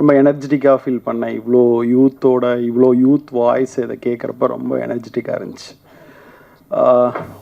ரொம்ப எனர்ஜெட்டிக்காக ஃபீல் பண்ணேன் இவ்வளோ யூத்தோட இவ்வளோ யூத் வாய்ஸ் இதை கேட்குறப்ப ரொம்ப எனர்ஜெட்டிக்காக இருந்துச்சு.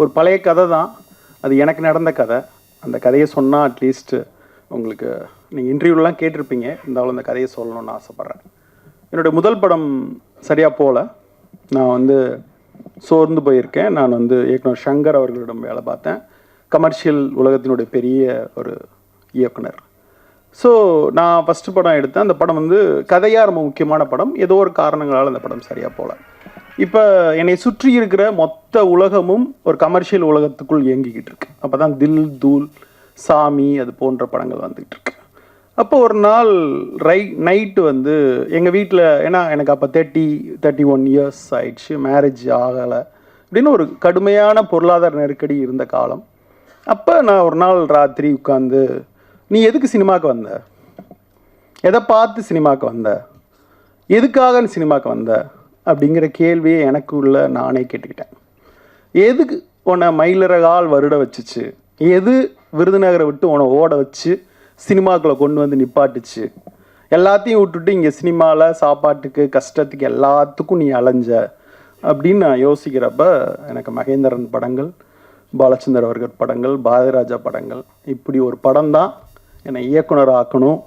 ஒரு பழைய கதை தான். அது எனக்கு நடந்த கதை. அந்த கதையை சொன்னால் அட்லீஸ்ட்டு உங்களுக்கு நீங்கள் இன்டர்வியூலாம் கேட்டிருப்பீங்க. இருந்தாலும் அந்த கதையை சொல்லணும்னு ஆசைப்பட்றேன். என்னுடைய முதல் படம் சரியாக போகல நான் வந்து சோர்ந்து போயிருக்கேன். நான் வந்து இயக்குனர் சங்கர் அவர்களிடம் வேலை பார்த்தேன். கமர்ஷியல் உலகத்தினுடைய பெரிய ஒரு இயக்குனர். ஸோ நான் ஃபஸ்ட்டு படம் எடுத்தேன். அந்த படம் வந்து கதையாக ரொம்ப முக்கியமான படம். ஏதோ ஒரு காரணங்களால் அந்த படம் சரியாக போகல இப்போ என்னை சுற்றி இருக்கிற மொத்த உலகமும் ஒரு கமர்ஷியல் உலகத்துக்குள் இயங்கிக்கிட்டு இருக்கு. அப்போ தான் தில் தூல் சாமி அது போன்ற படங்கள் வந்துக்கிட்டு இருக்கு. அப்போ ஒரு நாள் ரை நைட்டு வந்து எங்கள் வீட்டில் ஏன்னா எனக்கு அப்போ தேர்ட்டி தேர்ட்டி ஒன் இயர்ஸ் ஆயிடுச்சு. மேரேஜ் ஆகலை. அப்படின்னு ஒரு கடுமையான பொருளாதார நெருக்கடி இருந்த காலம். அப்போ நான் ஒரு நாள் ராத்திரி உட்காந்து நீ எதுக்கு சினிமாவுக்கு வந்த? எதை பார்த்து சினிமாவுக்கு வந்த? எதுக்காக நீ சினிமாவுக்கு வந்த? அப்படிங்கிற கேள்வியை எனக்குள்ள நானே கேட்டுக்கிட்டேன். எதுக்கு உன்னை மயிலிறகால் வருட வச்சுச்சு? எது விருதுநகரை விட்டு உன்னை ஓட வச்சு சினிமாக்குள்ளே கொண்டு வந்து நிப்பாட்டுச்சு? எல்லாத்தையும் விட்டுட்டு இங்கே சினிமாவில் சாப்பாட்டுக்கு கஷ்டத்துக்கு எல்லாத்துக்கும் நீ அலைஞ்ச அப்படின்னு நான் யோசிக்கிறப்ப எனக்கு மகேந்திரன் படங்கள் பாலச்சந்தர் அவர்கள் படங்கள் பாரதிராஜா படங்கள் இப்படி ஒரு படம் தான் என்னை இயக்குனர் ஆக்கணும்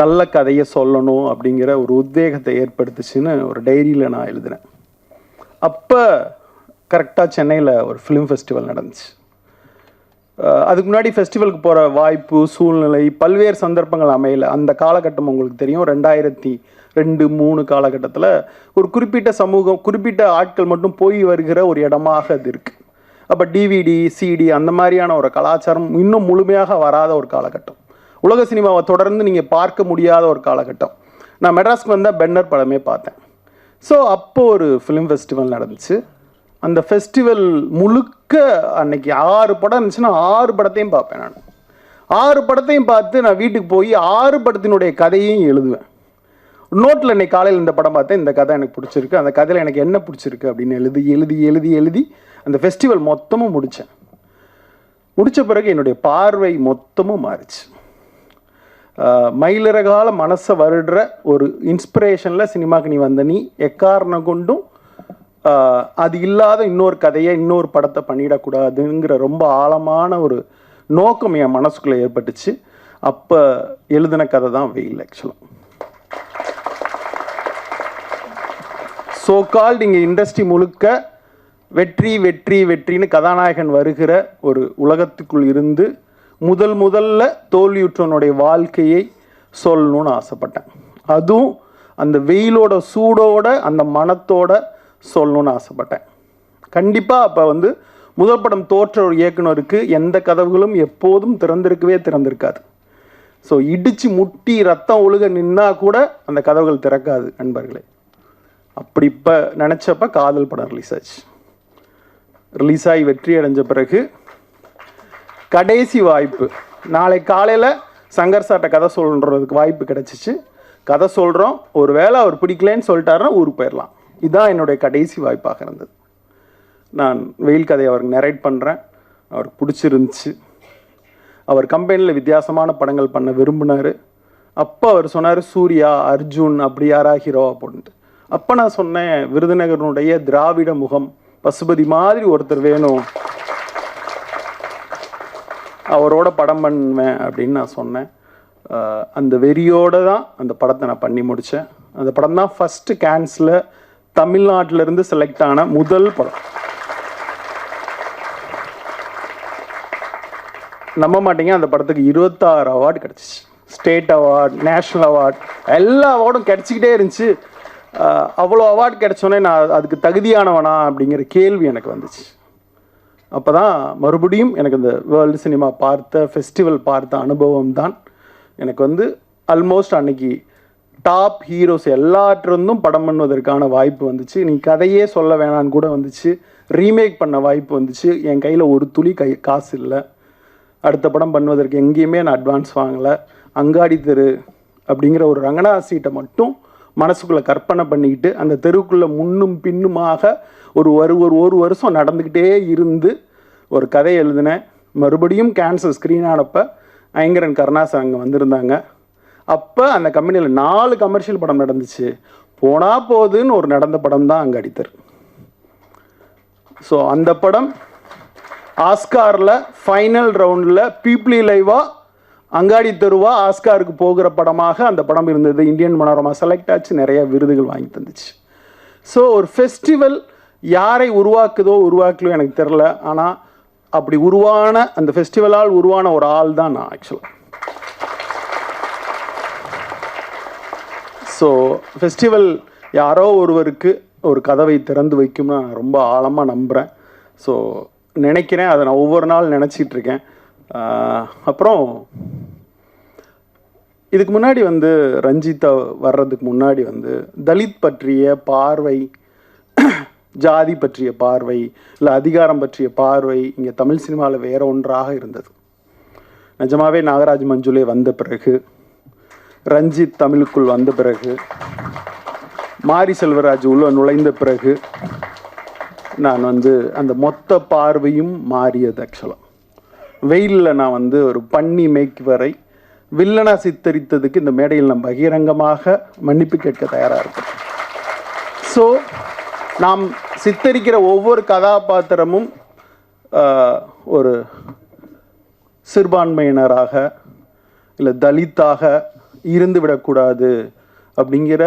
நல்ல கதையை சொல்லணும் அப்படிங்கிற ஒரு உத்வேகத்தை ஏற்படுத்துச்சுன்னு ஒரு டைரியில் நான் எழுதினேன். அப்போ கரெக்டாக சென்னையில் ஒரு ஃபிலிம் ஃபெஸ்டிவல் நடந்துச்சு. அதுக்கு முன்னாடி ஃபெஸ்டிவலுக்கு போகிற வாய்ப்பு சூழ்நிலை பல்வேறு சந்தர்ப்பங்கள் அமையல. அந்த காலகட்டம் உங்களுக்கு தெரியும். ரெண்டாயிரத்தி ரெண்டு மூணு காலகட்டத்தில் ஒரு குறிப்பிட்ட சமூகம் குறிப்பிட்ட ஆட்கள் மட்டும் போய் வருகிற ஒரு இடமாக அது இருக்குது அப்போ டிவிடி சிடி அந்த மாதிரியான ஒரு கலாச்சாரம் இன்னும் முழுமையாக வராத ஒரு காலகட்டம். உலக சினிமாவை தொடர்ந்து நீங்கள் பார்க்க முடியாத ஒரு காலகட்டம். நான் மெட்ராஸ்க்கு வந்தால் பென்னர் படமே பார்த்தேன். ஸோ அப்போது ஒரு ஃபிலிம் ஃபெஸ்டிவல் நடந்துச்சு. அந்த ஃபெஸ்டிவல் முழுக்க அன்னைக்கு ஆறு படம் இருந்துச்சுன்னா ஆறு படத்தையும் பார்ப்பேன் நான். ஆறு படத்தையும் பார்த்து நான் வீட்டுக்கு போய் ஆறு படத்தினுடைய கதையும் எழுதுவேன். நோட்டில் இன்னைக்கு காலையில் இந்த படம் பார்த்தேன். இந்த கதை எனக்கு பிடிச்சிருக்கு. அந்த கதையில் எனக்கு என்ன பிடிச்சிருக்கு அப்படின்னு எழுதி எழுதி எழுதி எழுதி அந்த ஃபெஸ்டிவல் மொத்தமும் முடித்தேன் முடித்த பிறகு என்னுடைய பார்வை மொத்தமும் மாறிச்சு. மயிலிறகால மனசை வருடுற ஒரு இன்ஸ்பிரேஷனில் சினிமாக்கு நீ வந்த நீ எக்காரணம் கொண்டும் அது இல்லாத இன்னொரு கதையை இன்னொரு படத்தை பண்ணிடக்கூடாதுங்கிற ரொம்ப ஆழமான ஒரு நோக்கம் என் மனசுக்குள்ளே ஏற்பட்டுச்சு. அப்போ எழுதின கதை தான் வெயில் ஆக்சுவலாக ஸோ கால்டு இங்கே இண்டஸ்ட்ரி முழுக்க வெற்றி வெற்றி வெற்றின்னு கதாநாயகன் வருகிற ஒரு உலகத்துக்குள் இருந்து முதல் முதல்ல தோல்வியுற்றவனுடைய வாழ்க்கையை சொல்லணும்னு ஆசைப்பட்டேன். அதுவும் அந்த வெயிலோட சூடோட அந்த மனத்தோட சொல்லணும்னு ஆசைப்பட்டேன். கண்டிப்பாக அப்போ வந்து முதல் படம் தோற்ற ஒரு இயக்குனருக்கு எந்த கதவுகளும் எப்போதும் திறந்திருக்கவே திறந்திருக்காது. ஸோ இடித்து முட்டி ரத்தம் ஒழுக நின்னா கூட அந்த கதவுகள் திறக்காது நண்பர்களே. அப்படி இப்போ நினச்சப்ப காதல் படம் ரிலீஸ் ஆச்சு. ரிலீஸ் ஆகி வெற்றி அடைஞ்ச பிறகு கடைசி வாய்ப்பு. நாளை காலையில் சங்கர் சார்ட்ட கதை சொல்கிறதுக்கு வாய்ப்பு கிடச்சிச்சு. கதை சொல்கிறோம் ஒரு வேளை அவர் பிடிக்கலன்னு சொல்லிட்டாருன்னா ஊருக்கு போயிடலாம் இதுதான் என்னுடைய கடைசி வாய்ப்பாக இருந்தது. நான் வெயில் கதையை அவருக்கு நெரேட் பண்ணுறேன் அவருக்கு பிடிச்சிருந்துச்சு. அவர் கம்பெனியில் வித்தியாசமான படங்கள் பண்ண விரும்பினார். அப்போ அவர் சொன்னார் சூர்யா அர்ஜுன் அப்படி யாரா ஹீரோ அப்படின்ட்டு. அப்போ நான் சொன்னேன் விருதுநகரனுடைய திராவிட முகம் பசுபதி மாதிரி ஒருத்தர் வேணும். அவரோட படம் பண்ணுவேன் அப்படின்னு நான் சொன்னேன். அந்த வெறியோட தான் அந்த படத்தை நான் பண்ணி முடித்தேன் அந்த படம் தான் ஃபஸ்ட்டு கேன்ஸில் தமிழ்நாட்டிலேருந்து செலக்ட் ஆன முதல் படம். நம்ப மாட்டீங்க அந்த படத்துக்கு இருபத்தாறு அவார்டு கிடச்சிச்சு. ஸ்டேட் அவார்ட் நேஷ்னல் அவார்ட் எல்லா அவார்டும் கிடச்சிக்கிட்டே இருந்துச்சு. அவ்வளோ அவார்டு கிடச்சோன்னே நான் அதுக்கு தகுதியானவனா அப்படிங்கிற கேள்வி எனக்கு வந்துச்சு. அப்போ தான் மறுபடியும் எனக்கு இந்த வேர்ல்டு சினிமா பார்த்த ஃபெஸ்டிவல் பார்த்த அனுபவம் தான். எனக்கு வந்து ஆல்மோஸ்ட் அன்னைக்கு டாப் ஹீரோஸ் எல்லாற்றிருந்தும் படம் பண்ணுவதற்கான வாய்ப்பு வந்துச்சு. நீ கதையே சொல்ல வேணான்னு கூட வந்துச்சு. ரீமேக் பண்ண வாய்ப்பு வந்துச்சு. என் கையில் ஒரு துளி கை காசு இல்லை. அடுத்த படம் பண்ணுவதற்கு எங்கேயுமே நான் அட்வான்ஸ் வாங்கலை. அங்காடி தெரு அப்படிங்கிற ஒரு ரங்கனா சீட்டை மட்டும் மனசுக்குள்ளே கற்பனை பண்ணிக்கிட்டு அந்த தெருவுக்குள்ளே முன்னும் பின்னுமாக ஒரு ஒரு ஒரு ஒரு வருஷம் நடந்துக்கிட்டே இருந்து ஒரு கதை எழுதினேன். மறுபடியும் கேன்சர் ஸ்க்ரீன் ஆனப்போ ஐங்கரன் கருணாசன் அங்கே வந்திருந்தாங்க. அப்போ அந்த கம்பெனியில் நாலு கமர்ஷியல் படம் நடந்துச்சு. போனா போகுதுன்னு ஒரு நடந்த படம் தான் அங்கே அடித்தர் ஸோ அந்த படம் ஆஸ்காரில் ஃபைனல் ரவுண்டில் பீப்ளி லைவாக அங்காடி தெருவா ஆஸ்காருக்கு போகிற படமாக அந்த படம் இருந்தது. இந்தியன் மனோரமா செலக்ட் ஆச்சு. நிறைய விருதுகள் வாங்கி தந்துச்சு. ஸோ ஒரு ஃபெஸ்டிவல் யாரை உருவாக்குதோ உருவாக்கலையோ எனக்கு தெரில ஆனால் அப்படி உருவான அந்த ஃபெஸ்டிவலால் உருவான ஒரு ஆள் தான் நான் ஆக்சுவலாக ஸோ ஃபெஸ்டிவல் யாரோ ஒருவருக்கு ஒரு கதவை திறந்து வைக்கும்னு நான் ரொம்ப ஆழமாக நம்புகிறேன் ஸோ நினைக்கிறேன் அதை நான் ஒவ்வொரு நாள் நினச்சிட்டு இருக்கேன். அப்புறம் இதுக்கு முன்னாடி வந்து ரஞ்சிதா வர்றதுக்கு முன்னாடி வந்து தலித் பற்றிய பார்வை ஜாதி பற்றிய பார்வை இல்லை அதிகாரம் பற்றிய பார்வை இங்கே தமிழ் சினிமாவில் வேற ஒன்றாக இருந்தது. நிஜமாவே நாகராஜ் மஞ்சுளே வந்த பிறகு ரஞ்சித் தமிழுக்குள் வந்த பிறகு மாரி செல்வராஜ் உள்ள நுழைந்த பிறகு நான் வந்து அந்த மொத்த பார்வையும் மாறியது ஆக்சுவலாக வெயிலில் நான் வந்து ஒரு பன்னி மேய்க்கு வரை வில்லனா சித்தரித்ததுக்கு இந்த மேடையில் நாம் பகிரங்கமாக மன்னிப்பு கேட்க தயாராக இருக்கும். ஸோ நாம் சித்தரிக்கிற ஒவ்வொரு கதாபாத்திரமும் ஒரு சிறுபான்மையினராக இல்லை தலித்தாக இருந்து விடக்கூடாது அப்படிங்கிற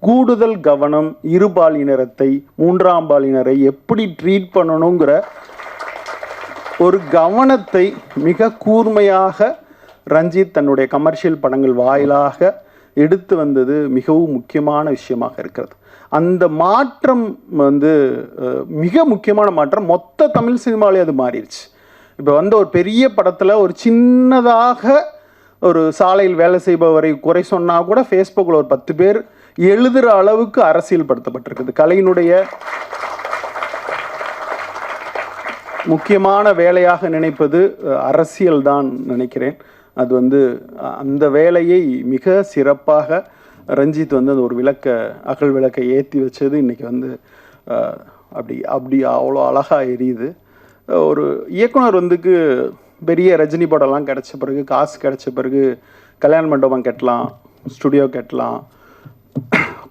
கூடுதல் கவனம் இருபாலினரத்தை மூன்றாம் பாலினரை எப்படி ட்ரீட் பண்ணணுங்கிற ஒரு கவனத்தை மிக கூர்மையாக ரஞ்சித் தன்னுடைய கமர்ஷியல் படங்கள் வாயிலாக எடுத்து வந்தது மிகவும் முக்கியமான விஷயமாக இருக்கிறது. அந்த மாற்றம் வந்து மிக முக்கியமான மாற்றம் மொத்த தமிழ் சினிமாவிலே அது மாறிடுச்சு. இப்போ வந்து ஒரு பெரிய படத்தில் ஒரு சின்னதாக ஒரு சாலையில் வேலை செய்பவரை குறை சொன்னால் கூட ஃபேஸ்புக்கில் ஒரு பத்து பேர் எழுதுகிற அளவுக்கு அரசியல் படுத்தப்பட்டிருக்குது கலையினுடைய முக்கியமான வேலையாக நினைப்பது அரசியல் தான் நினைக்கிறேன். அது வந்து அந்த வேலையை மிக சிறப்பாக ரஞ்சித் வந்து அந்த ஒரு விளக்க அகல் விளக்கை ஏற்றி வச்சது இன்றைக்கி வந்து அப்படி அப்படி அவ்வளோ அழகாக எரியுது. ஒரு இயக்குனர் வந்துக்கு பெரிய ரஜினி படம்லாம் கிடச்ச பிறகு காசு கிடச்ச பிறகு கல்யாண மண்டபம் கட்டலாம் ஸ்டுடியோ கட்டலாம்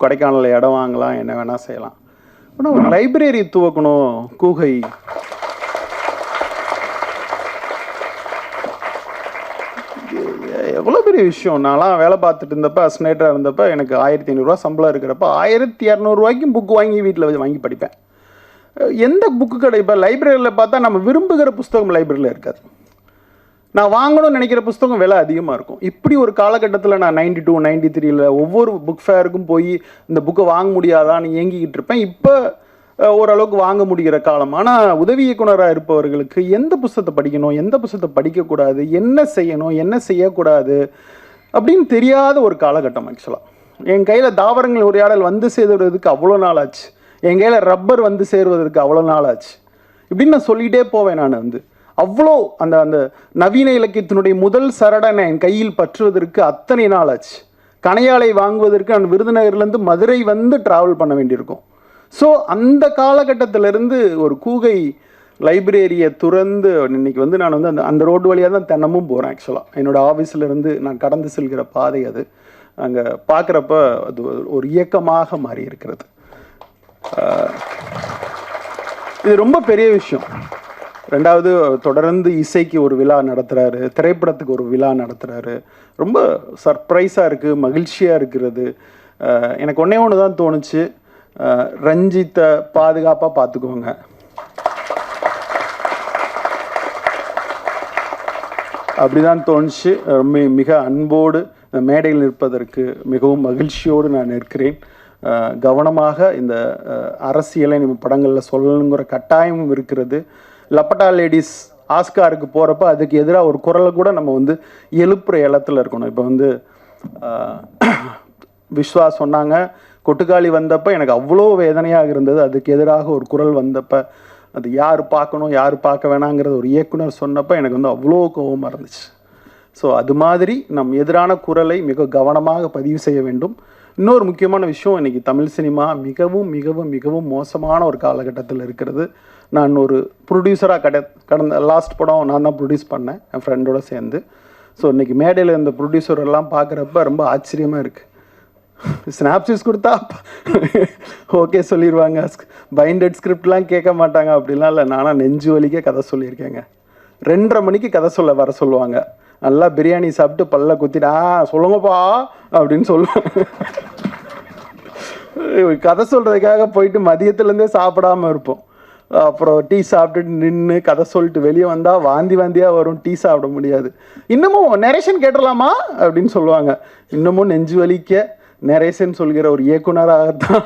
கொடைக்கானலில் இடம் வாங்கலாம் என்ன வேணால் செய்யலாம். ஆனால் ஒரு லைப்ரரி துவக்கணும் கூகை எவ்வளோ பெரிய விஷயம்? நான்லாம் வேலை பார்த்துட்டு இருந்தப்ப அஸ்னேட்டராக இருந்தப்ப எனக்கு ஆயிரத்தி ஐநூறுரூவா சம்பளம் இருக்கிறப்ப ஆயிரத்தி இரநூறுவாய்க்கும் புக் வாங்கி வீட்டில் வச்சு வாங்கி படிப்பேன். எந்த புக்கு கடை இப்போ லைப்ரரியில் பார்த்தா நம்ம விரும்புகிற புஸ்தகம் லைப்ரரியில் இருக்காது. நான் வாங்கணும்னு நினைக்கிற புஸ்தகம் விலை அதிகமாக இருக்கும். இப்படி ஒரு காலகட்டத்தில் நான் நைன்டி டூ நைன்டி த்ரீயில் ஒவ்வொரு புக் ஃபேருக்கும் போய் இந்த புக்கை வாங்க முடியாதான்னு ஏங்கிக்கிட்டு இருப்பேன். இப்போ ஓரளவுக்கு வாங்க முடிகிற காலம். ஆனால் உதவி இயக்குனராக இருப்பவர்களுக்கு எந்த புஸ்தகத்தை படிக்கணும் எந்த புஸ்தகத்தை படிக்கக்கூடாது என்ன செய்யணும் என்ன செய்யக்கூடாது அப்படின்னு தெரியாத ஒரு காலகட்டம் ஆக்சுவலாக என் கையில் தாவரங்கள் உரையாடல் வந்து சேர்வதற்கு அவ்வளோ நாள் ஆச்சு என் கையில் ரப்பர் வந்து சேருவதற்கு அவ்வளோ நாள் ஆச்சு இப்படின்னு நான் சொல்லிகிட்டே போவேன் நான் வந்து. அவ்வளோ அந்த அந்த நவீன இலக்கியத்தினுடைய முதல் சரடனை என் கையில் பற்றுவதற்கு அத்தனை நாள் ஆச்சு கணையாளை வாங்குவதற்கு நான் விருதுநகர்லேருந்து மதுரை வந்து ட்ராவல் பண்ண வேண்டியிருக்கும். ஸோ அந்த காலகட்டத்திலேருந்து ஒரு கூகை லைப்ரரியை துறந்து இன்னைக்கு வந்து நான் வந்து அந்த அந்த ரோடு வழியாக தான் தினமும் போகிறேன் ஆக்சுவலாக என்னோடய ஆஃபீஸில் இருந்து நான் கடந்து செல்கிற பாதை அது. அங்கே பார்க்குறப்ப அது ஒரு- ஒரு இயக்கமாக மாறி இருக்கிறது இது ரொம்ப பெரிய விஷயம். ரெண்டாவது தொடர்ந்து இசைக்கு ஒரு விழா நடத்துகிறாரு திரைப்படத்துக்கு ஒரு விழா நடத்துகிறாரு ரொம்ப சர்ப்ரைஸாக இருக்குது மகிழ்ச்சியாக இருக்கிறது. எனக்கு ஒன்றே ஒன்று தான் தோணுச்சு. ரஞ்சித்தை பாதுகாப்பாக பார்த்துக்கோங்க அப்படிதான் தோணுச்சு. ரொம்ப மிக அன்போடு மேடையில் நிற்பதற்கு மிகவும் மகிழ்ச்சியோடு நான் நிற்கிறேன். கவனமாக இந்த அரசியலை நம்ம படங்களில் சொல்லணுங்கிற கட்டாயமும் இருக்கிறது. லப்பட்டா லேடிஸ் ஆஸ்காருக்கு போகிறப்ப அதுக்கு எதிராக ஒரு குரலை கூட நம்ம வந்து எழுப்புற இடத்துல இருக்கணும். இப்போ வந்து விஸ்வா சொன்னாங்க கொட்டுக்காளி வந்தப்ப எனக்கு அவ்வளோ வேதனையாக இருந்தது. அதுக்கு எதிராக ஒரு குரல் வந்தப்ப அது யார் பார்க்கணும் யார் பார்க்க வேணாங்கிறது ஒரு இயக்குனர் சொன்னப்போ எனக்கு வந்து அவ்வளோ கோபமாக இருந்துச்சு. ஸோ அது மாதிரி நம் எதிரான குரலை மிக கவனமாக பதிவு செய்ய வேண்டும். இன்னொரு முக்கியமான விஷயம் இன்றைக்கி தமிழ் சினிமா மிகவும் மிகவும் மிகவும் மோசமான ஒரு காலகட்டத்தில் இருக்கிறது. நான் ஒரு ப்ரொடியூசராக கட கடந்த லாஸ்ட் படம் நான் தான் ப்ரொடியூஸ் பண்ணேன் என் ஃப்ரெண்டோட சேர்ந்து. ஸோ இன்றைக்கி மேடையில் இருந்த ப்ரொடியூசர் எல்லாம் பார்க்குறப்ப ரொம்ப ஆச்சரியமாக இருக்குது ஸ்னாப்சிஸ் கொடுத்தா ஓகே சொல்லிடுவாங்க பைண்டட் ஸ்கிரிப்ட்லாம் கேட்க மாட்டாங்க. அப்படிலாம் இல்லை. நானாக நெஞ்சு வலிக்க கதை சொல்லியிருக்கேங்க. ரெண்டரை மணிக்கு கதை சொல்ல வர சொல்லுவாங்க. நல்லா பிரியாணி சாப்பிட்டு பல்ல குத்திட்டு ஆ சொல்லுங்கப்பா அப்படின்னு சொல்லுவாங்க. கதை சொல்கிறதுக்காக போயிட்டு மதியத்துலேருந்தே சாப்பிடாம இருப்போம். அப்புறம் டீ சாப்பிட்டுட்டு நின்று கதை சொல்லிட்டு வெளியே வந்தால் வாந்தி வாந்தியாக வரும். டீ சாப்பிட முடியாது. இன்னமும் நரேஷன் கேட்டுடலாமா? அப்படின்னு சொல்லுவாங்க. இன்னமும் நெஞ்சு வலிக்க நரேசன் சொல்கிற ஒரு இயக்குனராகத்தான்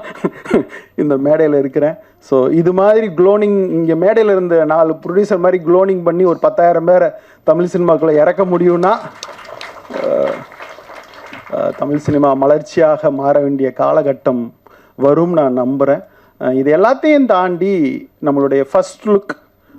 இந்த மேடையில் இருக்கிறேன். ஸோ இது மாதிரி குளோனிங் இங்கே மேடையில் இருந்த நாலு ப்ரொடியூசர் மாதிரி குளோனிங் பண்ணி ஒரு பத்தாயிரம் பேரை தமிழ் சினிமாக்களை இறக்க முடியும்னா தமிழ் சினிமா மலர்ச்சியாக மாற வேண்டிய காலகட்டம் வரும் நான் நம்புகிறேன் இது எல்லாத்தையும் தாண்டி நம்மளுடைய ஃபஸ்ட் லுக்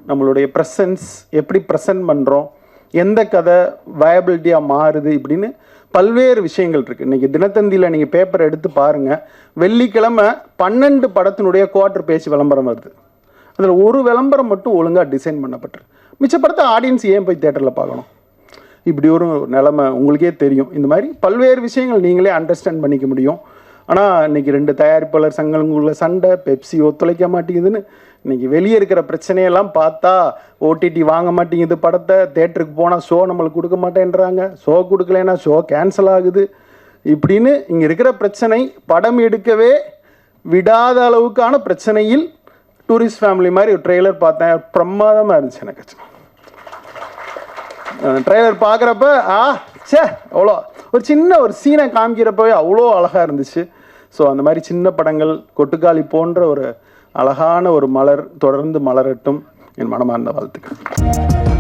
நம்மளுடைய ப்ரெசன்ஸ் எப்படி ப்ரெசன்ட் பண்ணுறோம் எந்த கதை வயபிலிட்டியாக மாறுது இப்படின்னு பல்வேறு விஷயங்கள் இருக்குது இன்றைக்கி தினத்தந்தியில் நீங்கள் பேப்பர் எடுத்து பாருங்கள் வெள்ளிக்கிழமை பன்னெண்டு படத்தினுடைய குவார்ட்டர் பேச்சு விளம்பரம் வருது. அதில் ஒரு விளம்பரம் மட்டும் ஒழுங்காக டிசைன் பண்ணப்பட்டிருக்கு. மிச்ச படத்தை ஆடியன்ஸ் ஏன் போய் தேட்டரில் பார்க்கணும்? இப்படி ஒரு நிலமை உங்களுக்கே தெரியும். இந்த மாதிரி பல்வேறு விஷயங்கள் நீங்களே அண்டர்ஸ்டாண்ட் பண்ணிக்க முடியும். ஆனால் இன்னைக்கு ரெண்டு தயாரிப்பாளர் சங்கங்களுக்குள்ள சண்டை பெப்சி ஒத்துழைக்க மாட்டேங்குதுன்னு இன்னைக்கு வெளியே இருக்கிற பிரச்சனையெல்லாம் பார்த்தா ஓடிடி வாங்க மாட்டேங்குது படத்தை தேட்டருக்கு போனால் ஷோ நம்மளுக்கு கொடுக்க மாட்டேன்றாங்க. ஷோ கொடுக்கலன்னா ஷோ கேன்சல் ஆகுது. இப்படின்னு இங்கே இருக்கிற பிரச்சனை படம் எடுக்கவே விடாத அளவுக்கான பிரச்சனையில் டூரிஸ்ட் ஃபேமிலி மாதிரி ஒரு ட்ரெய்லர் பார்த்தேன். பிரமாதமாக இருந்துச்சு எனக்கு ட்ரைலர் பார்க்குறப்ப ஆ ச்சே அவ்வளோ. ஒரு சின்ன ஒரு சீனை காமிக்கிறப்பவே அவ்வளோ அழகாக இருந்துச்சு. ஸோ அந்த மாதிரி சின்ன படங்கள் கொட்டுக்காளி போன்ற ஒரு அழகான ஒரு மலர் தொடர்ந்து மலரட்டும் என் மனமார்ந்த வாழ்த்துக்கள்.